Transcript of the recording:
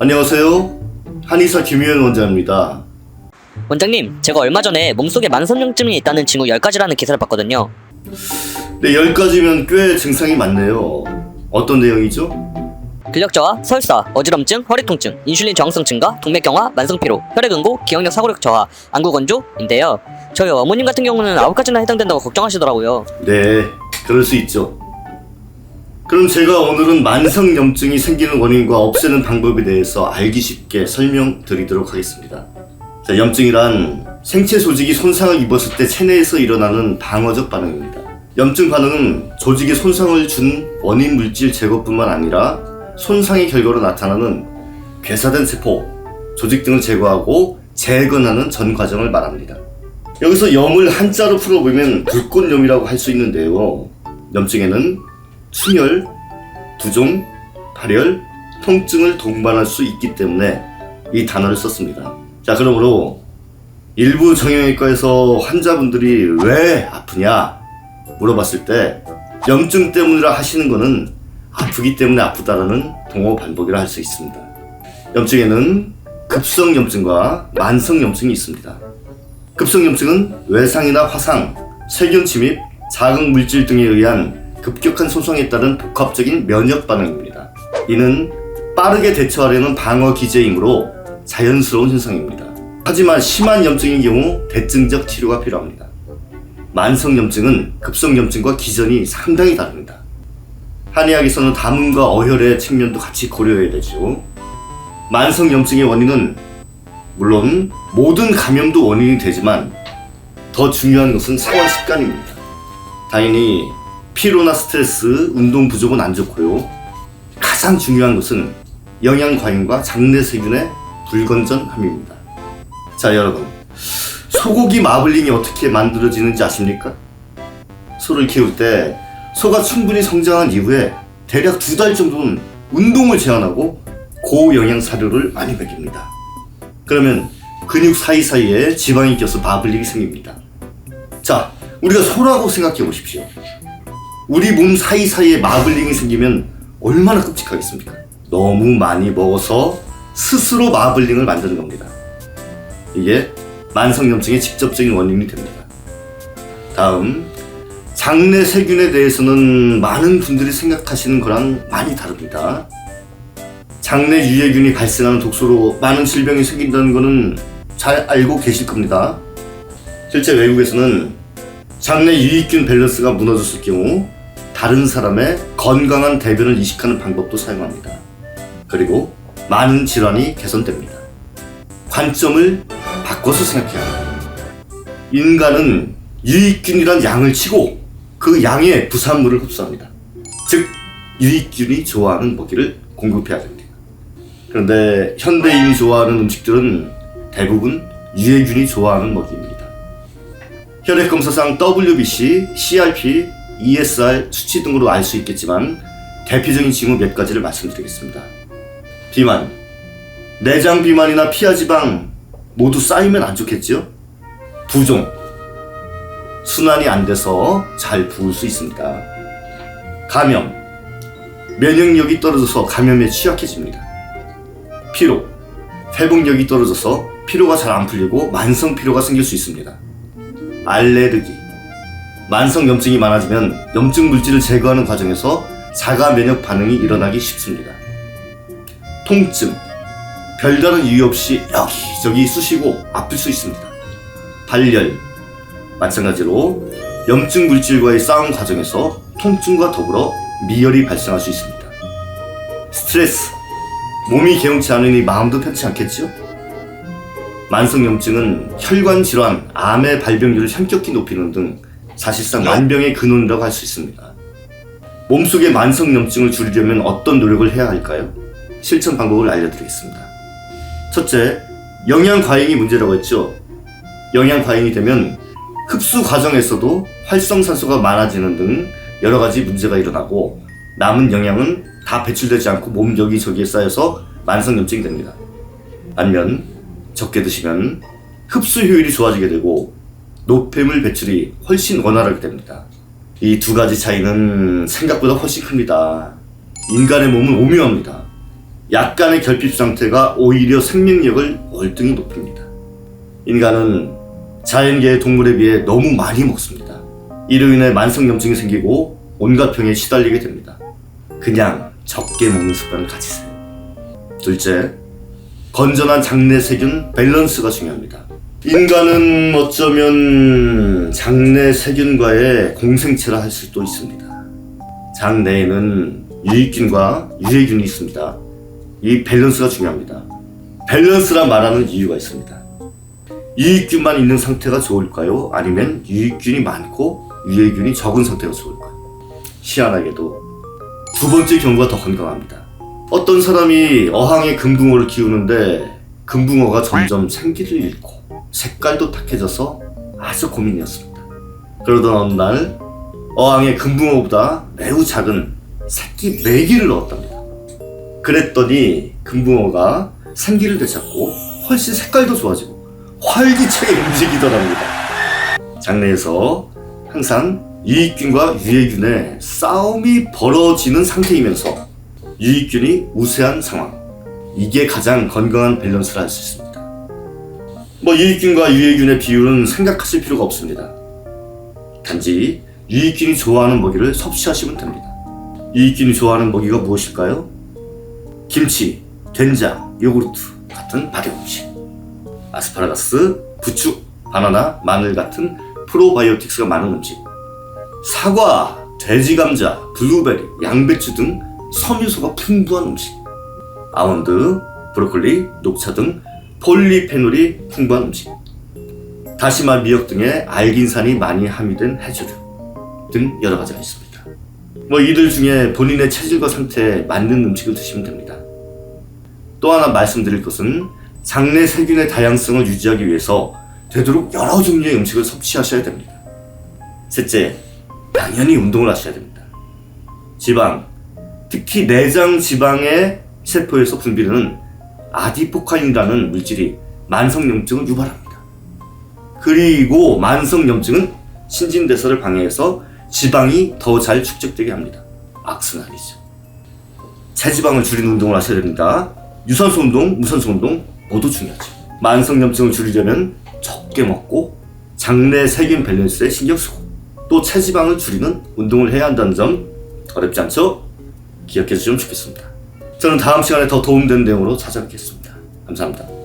안녕하세요. 한의사 김유현 원장입니다. 원장님, 제가 얼마 전에 몸속에 만성염증이 있다는 징후 10가지라는 기사를 봤거든요. 네, 10가지면 꽤 증상이 많네요. 어떤 내용이죠? 근력 저하, 설사, 어지럼증, 허리 통증, 인슐린 저항성 증가, 동맥 경화, 만성 피로, 혈액 응고, 기억력 사고력 저하, 안구 건조인데요. 저희 어머님 같은 경우는 9가지나 해당된다고 걱정하시더라고요. 네, 그럴 수 있죠. 그럼 제가 오늘은 만성염증이 생기는 원인과 없애는 방법에 대해서 알기 쉽게 설명드리도록 하겠습니다. 자, 염증이란 생체 조직이 손상을 입었을 때 체내에서 일어나는 방어적 반응입니다. 염증 반응은 조직에 손상을 준 원인 물질 제거뿐만 아니라 손상의 결과로 나타나는 괴사된 세포, 조직 등을 제거하고 재건하는 전 과정을 말합니다. 여기서 염을 한자로 풀어보면 불꽃염이라고 할 수 있는데요. 염증에는 충혈, 부종, 발열, 통증을 동반할 수 있기 때문에 이 단어를 썼습니다. 자, 그러므로 일부 정형외과에서 환자분들이 왜 아프냐 물어봤을 때 염증 때문이라 하시는 거는 아프기 때문에 아프다라는 동어 반복이라 할 수 있습니다. 염증에는 급성 염증과 만성 염증이 있습니다. 급성 염증은 외상이나 화상, 세균 침입, 자극 물질 등에 의한 급격한 손상에 따른 복합적인 면역 반응입니다. 이는 빠르게 대처하려는 방어 기제이므로 자연스러운 현상입니다. 하지만 심한 염증의 경우 대증적 치료가 필요합니다. 만성 염증은 급성 염증과 기전이 상당히 다릅니다. 한의학에서는 담음과 어혈의 측면도 같이 고려해야 되죠. 만성 염증의 원인은 물론 모든 감염도 원인이 되지만 더 중요한 것은 생활 습관입니다. 당연히 피로나 스트레스, 운동 부족은 안 좋고요. 가장 중요한 것은 영양 과잉과 장내 세균의 불건전함입니다. 자, 여러분. 소고기 마블링이 어떻게 만들어지는지 아십니까? 소를 키울 때 소가 충분히 성장한 이후에 대략 두 달 정도는 운동을 제한하고 고영양 사료를 많이 먹입니다. 그러면 근육 사이사이에 지방이 껴서 마블링이 생깁니다. 자, 우리가 소라고 생각해 보십시오. 우리 몸 사이사이에 마블링이 생기면 얼마나 끔찍하겠습니까? 너무 많이 먹어서 스스로 마블링을 만드는 겁니다. 이게 만성염증의 직접적인 원인이 됩니다. 다음, 장내 세균에 대해서는 많은 분들이 생각하시는 거랑 많이 다릅니다. 장내 유해균이 발생하는 독소로 많은 질병이 생긴다는 것은 잘 알고 계실 겁니다. 실제 외국에서는 장내 유익균 밸런스가 무너졌을 경우 다른 사람의 건강한 대변을 이식하는 방법도 사용합니다. 그리고 많은 질환이 개선됩니다. 관점을 바꿔서 생각해야 합니다. 인간은 유익균이란 양을 치고 그 양의 부산물을 흡수합니다. 즉, 유익균이 좋아하는 먹이를 공급해야 됩니다. 그런데 현대인이 좋아하는 음식들은 대부분 유해균이 좋아하는 먹이입니다. 혈액 검사상 WBC, CRP, ESR 수치 등으로 알 수 있겠지만 대표적인 징후 몇 가지를 말씀드리겠습니다. 비만, 내장 비만이나 피하 지방 모두 쌓이면 안 좋겠지요? 부종, 순환이 안 돼서 잘 부을 수 있습니다. 감염, 면역력이 떨어져서 감염에 취약해집니다. 피로, 회복력이 떨어져서 피로가 잘 안 풀리고 만성 피로가 생길 수 있습니다. 알레르기, 만성 염증이 많아지면 염증 물질을 제거하는 과정에서 자가 면역 반응이 일어나기 쉽습니다. 통증, 별다른 이유 없이 여기저기 쑤시고 아플 수 있습니다. 발열, 마찬가지로 염증 물질과의 싸움 과정에서 통증과 더불어 미열이 발생할 수 있습니다. 스트레스, 몸이 개운치 않으니 마음도 편치 않겠죠? 만성 염증은 혈관 질환, 암의 발병률을 현격히 높이는 등 사실상 만병의 근원이라고 할 수 있습니다. 몸속의 만성염증을 줄이려면 어떤 노력을 해야 할까요? 실천 방법을 알려드리겠습니다. 첫째, 영양 과잉이 문제라고 했죠. 영양 과잉이 되면 흡수 과정에서도 활성산소가 많아지는 등 여러 가지 문제가 일어나고 남은 영양은 다 배출되지 않고 몸 여기저기에 쌓여서 만성염증이 됩니다. 반면 적게 드시면 흡수 효율이 좋아지게 되고 노폐물 배출이 훨씬 원활하게 됩니다. 이 두 가지 차이는 생각보다 훨씬 큽니다. 인간의 몸은 오묘합니다. 약간의 결핍 상태가 오히려 생명력을 월등히 높입니다. 인간은 자연계의 동물에 비해 너무 많이 먹습니다. 이로 인해 만성염증이 생기고 온갖 병에 시달리게 됩니다. 그냥 적게 먹는 습관을 가지세요. 둘째, 건전한 장내 세균 밸런스가 중요합니다. 인간은 어쩌면 장내 세균과의 공생체라 할 수도 있습니다. 장내에는 유익균과 유해균이 있습니다. 이 밸런스가 중요합니다. 밸런스라 말하는 이유가 있습니다. 유익균만 있는 상태가 좋을까요? 아니면 유익균이 많고 유해균이 적은 상태가 좋을까요? 희한하게도 두 번째 경우가 더 건강합니다. 어떤 사람이 어항에 금붕어를 키우는데 금붕어가 점점 생기를 잃고 색깔도 탁해져서 아주 고민이었습니다. 그러던 어느 날 어항에 금붕어보다 매우 작은 새끼 메기를 넣었답니다. 그랬더니 금붕어가 생기를 되찾고 훨씬 색깔도 좋아지고 활기차게 움직이더랍니다. 장내에서 항상 유익균과 유해균의 싸움이 벌어지는 상태이면서 유익균이 우세한 상황. 이게 가장 건강한 밸런스라 할수 있습니다. 뭐 유익균과 유해균의 비율은 생각하실 필요가 없습니다. 단지 유익균이 좋아하는 먹이를 섭취하시면 됩니다. 유익균이 좋아하는 먹이가 무엇일까요? 김치, 된장, 요구르트 같은 발효 음식, 아스파라거스, 부추, 바나나, 마늘 같은 프로바이오틱스가 많은 음식, 사과, 돼지 감자, 블루베리, 양배추 등 섬유소가 풍부한 음식, 아몬드, 브로콜리, 녹차 등 폴리페놀이 풍부한 음식, 다시마, 미역 등의 알긴산이 많이 함유된 해조류 등 여러 가지가 있습니다. 뭐 이들 중에 본인의 체질과 상태에 맞는 음식을 드시면 됩니다. 또 하나 말씀드릴 것은 장내 세균의 다양성을 유지하기 위해서 되도록 여러 종류의 음식을 섭취하셔야 됩니다. 셋째, 당연히 운동을 하셔야 됩니다. 지방, 특히 내장 지방의 세포에서 분비되는 아디포카인이라는 물질이 만성염증을 유발합니다. 그리고 만성염증은 신진대사를 방해해서 지방이 더 잘 축적되게 합니다. 악순환이죠. 체지방을 줄이는 운동을 하셔야 됩니다. 유산소 운동, 무산소 운동 모두 중요하죠. 만성염증을 줄이려면 적게 먹고 장내 세균 밸런스에 신경 쓰고 또 체지방을 줄이는 운동을 해야 한다는 점 어렵지 않죠? 기억해 주시면 좋겠습니다. 저는 다음 시간에 더 도움되는 내용으로 찾아뵙겠습니다. 감사합니다.